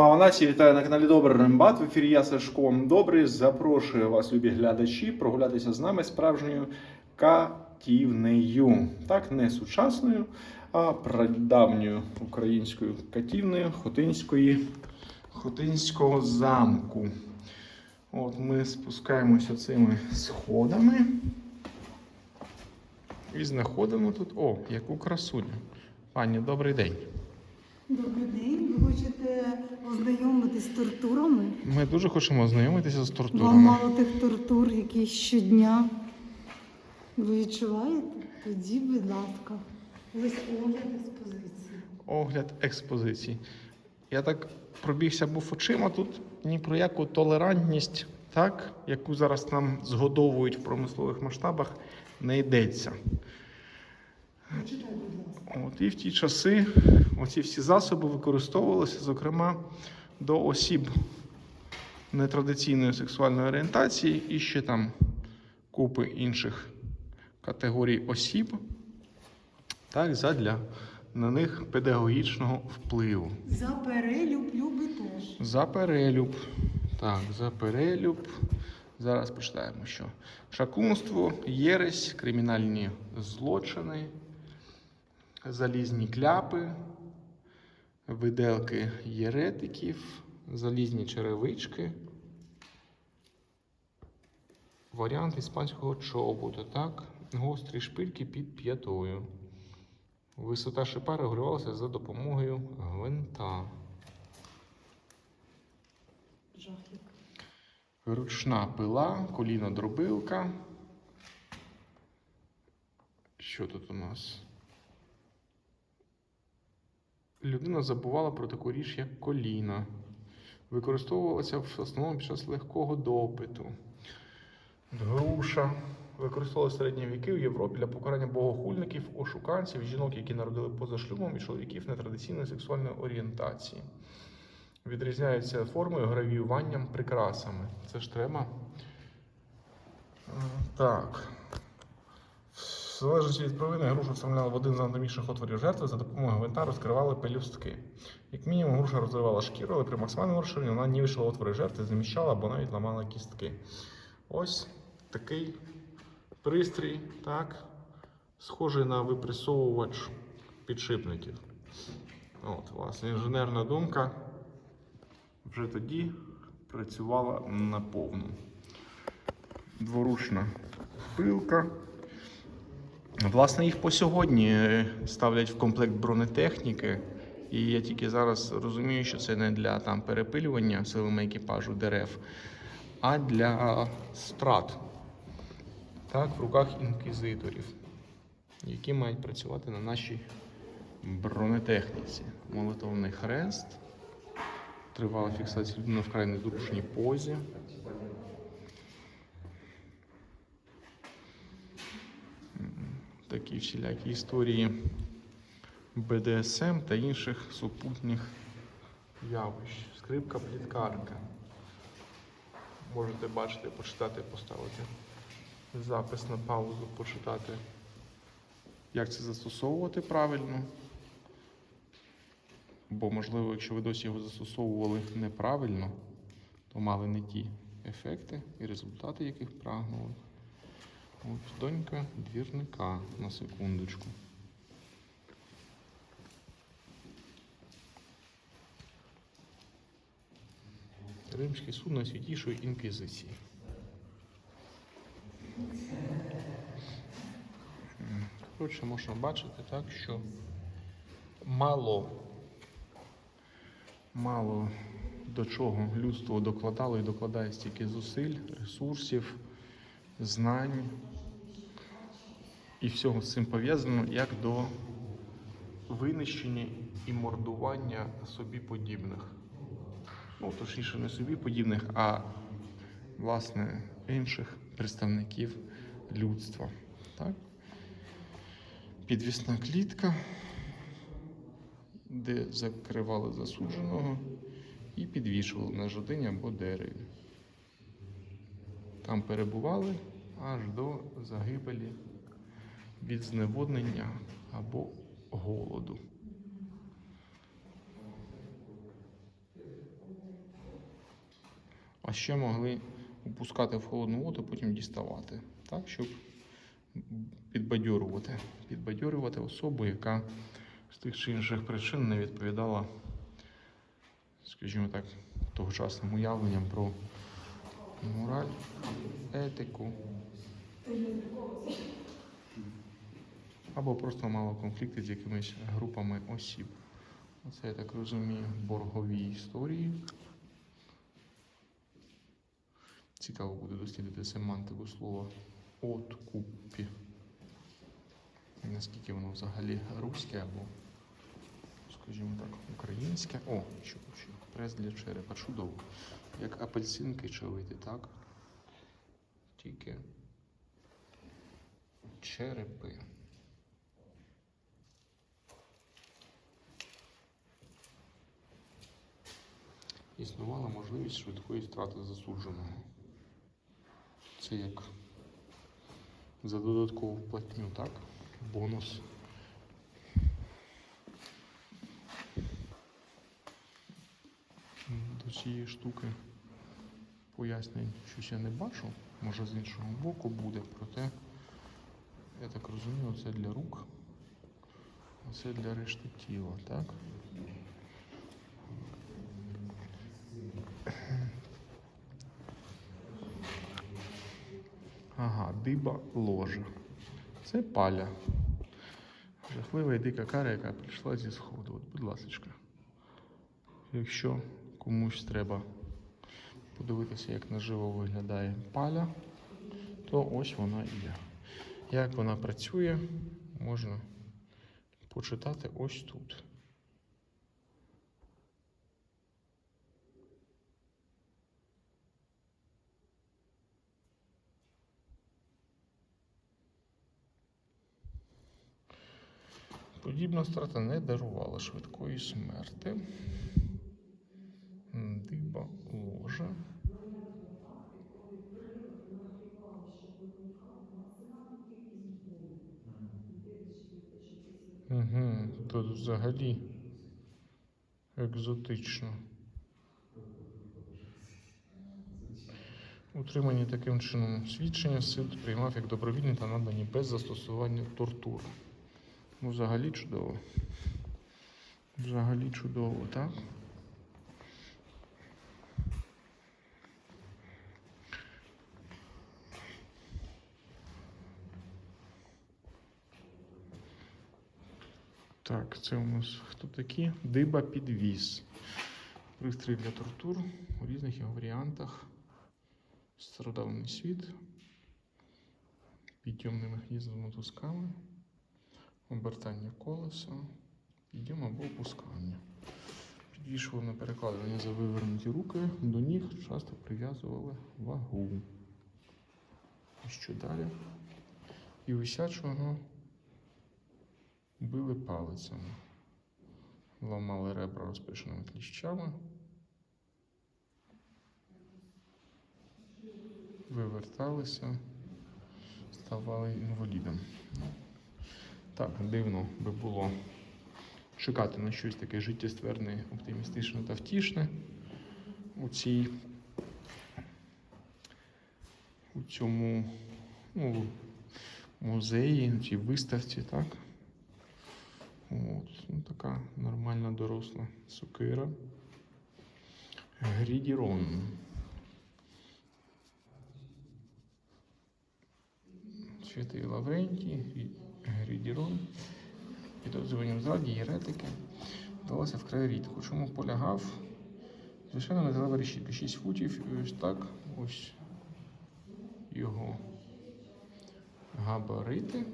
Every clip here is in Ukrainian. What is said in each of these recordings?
Слава нації, вітаю на каналі Добрий Рембат. В ефірі я Сашко Добрий. Запрошую вас, любі глядачі, прогулятися з нами справжньою катівнею. Так, не сучасною, а прадавньою українською катівнею Хотинської, Хотинського замку. От ми спускаємося цими сходами і знаходимо тут. О, яку красуню. Пані, добрий день. Добрий день. Ви хочете ознайомитись з тортурами? Ми дуже хочемо ознайомитися з Вам тортурами. мало тих тортур, які щодня. Ви відчуваєте? Тоді, будь ласка. Ось огляд експозиції. Огляд експозицій. Я так пробігся був очима. Тут ні про яку толерантність, так, яку зараз нам згодовують в промислових масштабах, не йдеться. От, і в ті часи оці всі засоби використовувалися, зокрема, до осіб нетрадиційної сексуальної орієнтації і ще там купи інших категорій осіб, так, задля на них педагогічного впливу. За перелюб люби теж. За перелюб. Так, за перелюб. Зараз почитаємо, що шакунство, єресь, кримінальні злочини, залізні кляпи, виделки єретиків, залізні черевички. Варіант іспанського чоботу, так? Гострі шпильки під п'ятою. Висота шипа регулювалася за допомогою гвинта. Жахік. Ручна пила, коліно-дробилка. Що тут у нас? Людина забувала про таку річ, як коліна. Використовувалася в основному під час легкого допиту. Груша. Використовувалася середні віки в Європі для покарання богохульників, ошуканців, жінок, які народили поза шлюбом, і чоловіків нетрадиційної сексуальної орієнтації. Відрізняються формою, гравіюванням, прикрасами. Це ж треба. Е, Так. В залежності від провини грушу вставляли в один з анатомічних отворів жертви за допомогою гвинта розкривали пелюстки. Як мінімум, груша розривала шкіру, але при максимальному розширенні вона нівечила отвори жертви, заміщала або навіть ламала кістки. Ось такий пристрій, так, схожий на випресовувач підшипників. От, власне, інженерна думка вже тоді працювала наповну. Дворучна пилка. Власне, їх по сьогодні е, ставлять в комплект бронетехніки. І я тільки зараз розумію, що це не для там, перепилювання силами екіпажу дерев, а для страт. Так, в руках інквізиторів, які мають працювати на нашій бронетехніці. Молитовний хрест. Тривала фіксація людини в край незручній позі. Такі всілякі історії БДСМ та інших супутніх явищ. Скрипка пліткарка. Можете бачити, почитати, поставити запис на паузу, почитати, як це застосовувати правильно. Бо, можливо, якщо ви досі його застосовували неправильно, то мали не ті ефекти і результати, яких прагнули. От донька двірника на секундочку. Римський суд найсвятішої інквізиції. Коротше, можна бачити так, що мало мало до чого людство докладало і докладає стільки зусиль, ресурсів, знань і всього з цим пов'язано як до винищення і мордування собі подібних. Ну, точніше, не собі подібних, а власне інших представників людства. Так? Підвісна клітка де закривали засудженого і підвішували на жодині або дереві. Там перебували аж до загибелі від зневоднення або голоду. А ще могли опускати в холодну воду, потім діставати. Так, щоб підбадьорувати. Підбадьорувати особу, яка з тих чи інших причин не відповідала, скажімо так, тогочасним уявленням про мораль, етику. Або просто мало конфлікти з якимись групами осіб. Оце, я так розумію, боргові історії. Цікаво буде дослідити семантику слова откупі. Наскільки воно взагалі руське або, скажімо так, українське. О, що ще? Прес для черепа. Чудово. Як апельсинки човити, так? Тільки черепи. Існувала можливість швидкої страти засудженого. Це як за додаткову платню, так? Бонус. До цієї штуки пояснень щось я не бачу. Може з іншого боку буде, проте, я так розумію, це для рук, а це для решти тіла, так? Ага, диба ложа. Це паля. Жахлива і дика кара, яка прийшла зі сходу. От, будь ласка. Якщо комусь треба подивитися, як наживо виглядає паля, то ось вона і є. Як вона працює, можна почитати ось тут. Подібна страта не дарувала швидкої смерти. Диба ложа. Угу, тут взагалі екзотично. Утримані таким чином свідчення суд приймав як добровільні та надані без застосування тортур. Ну, взагалі чудово. Взагалі чудово, так? Так, це у нас хто такі? Диба підвіз. Пристрій для тортур у різних його варіантах. Стародавний світ. Підйомний механізм з мотузками обертання колеса, підйом або опускання. Підвішували на перекладення за вивернуті руки, до ніг часто прив'язували вагу. І що далі? І висячого били палицями, ламали ребра розпишеними кліщами, виверталися, ставали інвалідом. Так, дивно би було чекати на щось таке життєстверне, оптимістичне та втішне у цій у цьому ну, музеї, у цій виставці, так? От, ну, така нормальна доросла сокира. Грідірон. Святий Лаврентій, Грідірон. Підозрюванням зраді єретики вдалося вкрай рідко. Чому полягав? Звичайно, металева решітка 6 футів, і ось так ось його габарити.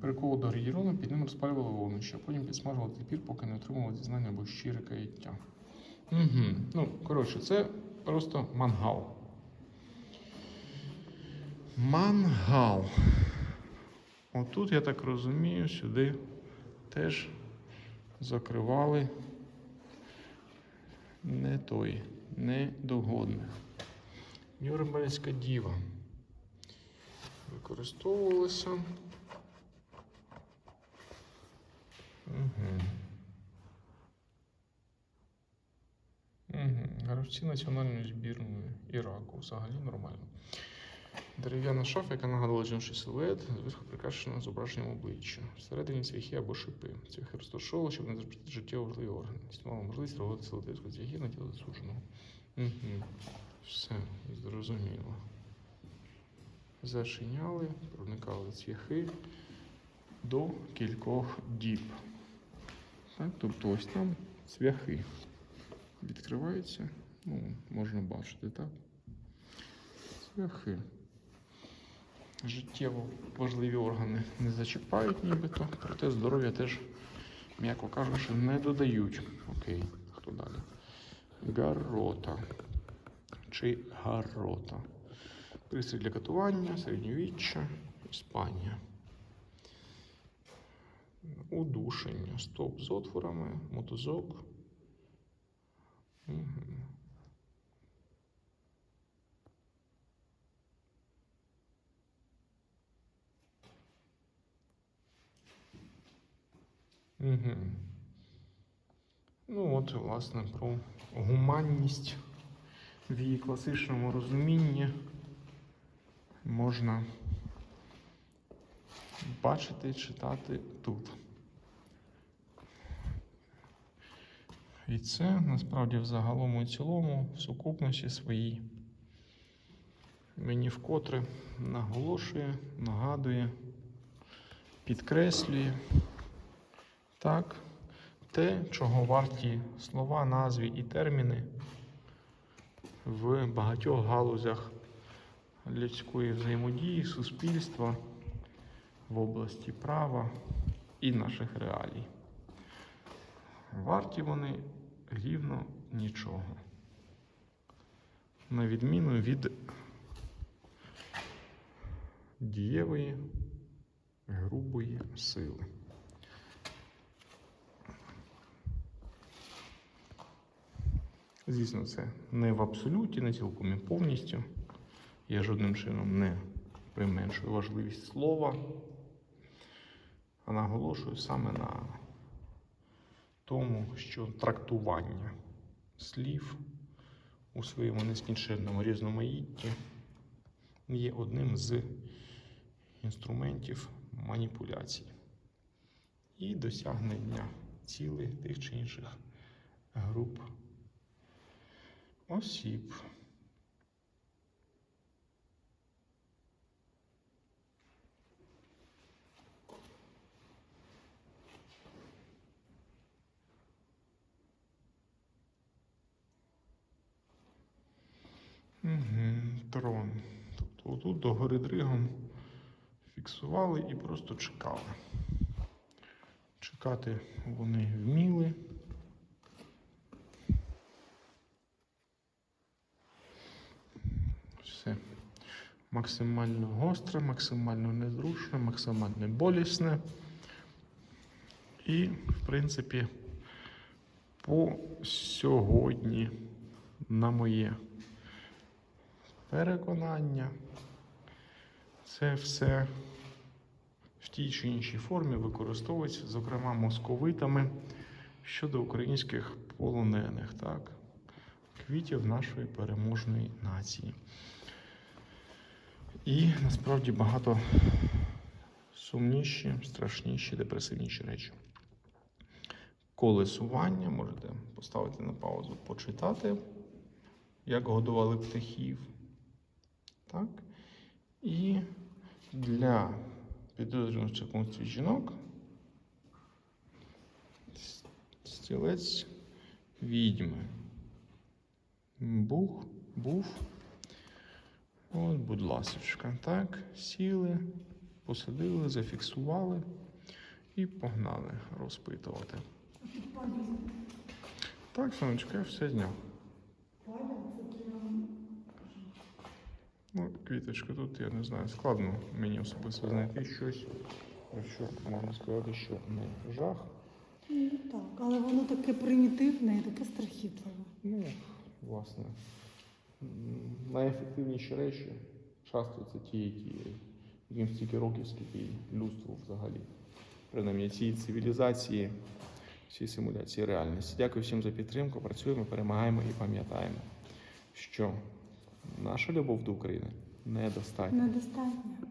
Прикол до грідірону під ним розпалювали вогнище, а потім підсмажували пір, поки не отримували дізнання або щире каяття. Угу. Ну, коротше, це просто мангал. Мангал. Отут, я так розумію, сюди теж закривали не той, не догодне. Нюрнберзька діва. Використовувалася. Угу. Гравці національної збірної Іраку. Взагалі нормально. Дерев'яна шафа, яка нагадувала жіночий силует, зверху прикрашена зображенням обличчя. Всередині цвяхи або шипи. Цвяхи розташовували, щоб не зашкодити життєво важливі органи. Мала можливість реагувати сили тиску цвяхів на тіло засудженого. Угу. Все, зрозуміло. Зашиняли, проникали цвяхи до кількох діб. Так, тобто ось там цвяхи відкриваються. Ну, можна бачити, так? Цвяхи. Життєво важливі органи не зачіпають нібито, проте здоров'я теж, м'яко кажучи, не додають. Окей, хто далі? Гаррота. Чи гаррота. Пристрій для катування, середньовіччя, Іспанія. Удушення. Стоп з отворами, мотузок. Угу. Угу. Ну, от, власне, про гуманність в її класичному розумінні можна бачити, читати тут. І це насправді в загалом і цілому в сукупності своїй мені вкотре наголошує, нагадує, підкреслює так, те, чого варті слова, назви і терміни в багатьох галузях людської взаємодії, суспільства в області права і наших реалій. Варті вони рівно нічого. На відміну від дієвої грубої сили. Звісно, це не в абсолюті, не цілком і повністю. Я жодним чином не применшую важливість слова, а наголошую саме на тому, що трактування слів у своєму нескінченному різноманітті є одним з інструментів маніпуляцій і досягнення цілей тих чи інших груп осіб. Трон. Тобто отут до гори дригом фіксували і просто чекали. Чекати вони вміли. Все максимально гостре, максимально незручне, максимально болісне. І, в принципі, по сьогодні, на моє переконання, це все в тій чи іншій формі використовується, зокрема, московитами щодо українських полонених, так, квітів нашої переможної нації. І насправді багато сумніші, страшніші, депресивніші речі. Колесування можете поставити на паузу, почитати, як годували птахів. Так? І для підозрюваних чекунстві жінок стілець відьми. Бух, був. От, будь ласочка, так, сіли, посадили, зафіксували і погнали розпитувати. Так, сонечко, я все зняв. Ну, квіточка, тут я не знаю, складно мені особисто знайти щось, що можна сказати, що не жах. Ну, так, але воно таке примітивне і таке страхітливе. Ну, власне, найефективніші речі часто це ті, які яким стільки років, скільки людству взагалі. Принаймні цій цивілізації всі симуляції реальності. Дякую всім за підтримку. Працюємо, перемагаємо і пам'ятаємо, що наша любов до України недостатня. Недостатньо.